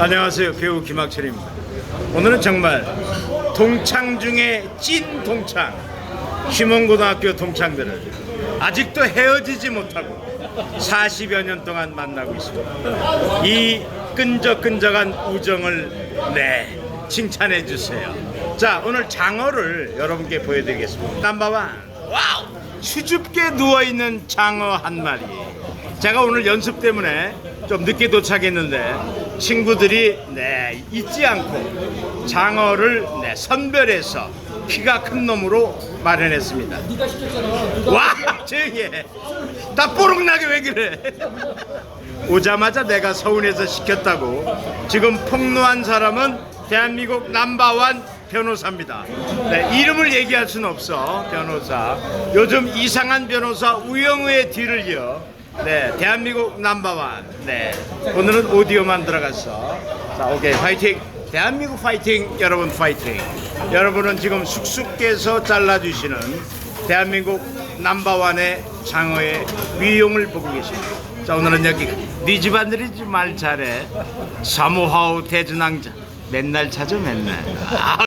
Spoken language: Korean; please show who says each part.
Speaker 1: 안녕하세요. 배우 김학철입니다. 오늘은 정말 동창 중에 찐 동창, 심원고등학교 동창들을 아직도 헤어지지 못하고 40여 년 동안 만나고 있습니다. 이 끈적끈적한 우정을 네 칭찬해 주세요. 자 오늘 장어를 여러분께 보여드리겠습니다. 남바완 와우 수줍게 누워 있는 장어 한 마리. 제가 오늘 연습 때문에 좀 늦게 도착했는데 친구들이 네 잊지 않고 장어를 네 선별해서 키가 큰 놈으로 마련했습니다.
Speaker 2: 네가 시켰잖아.
Speaker 1: 와 조용히 해. 다 뽀록나게 왜 그래? 오자마자 내가 서운해서 시켰다고 지금 폭로한 사람은 대한민국 남바완 변호사입니다. 네, 이름을 얘기할 수는 없어 변호사. 요즘 이상한 변호사 우영우의 뒤를 이어 네 대한민국 남바완. 네 오늘은 오디오만 들어갔어. 자 오케이 파이팅. 대한민국 파이팅 여러분 파이팅. 여러분은 지금 쑥쑥께서 잘라주시는 대한민국 남바완의 장어의 위용을 보고 계십니다. 자 오늘은 여기 네 집안들이 말 잘해. 사모하우 대전왕자 맨날 찾아 맨날. 아,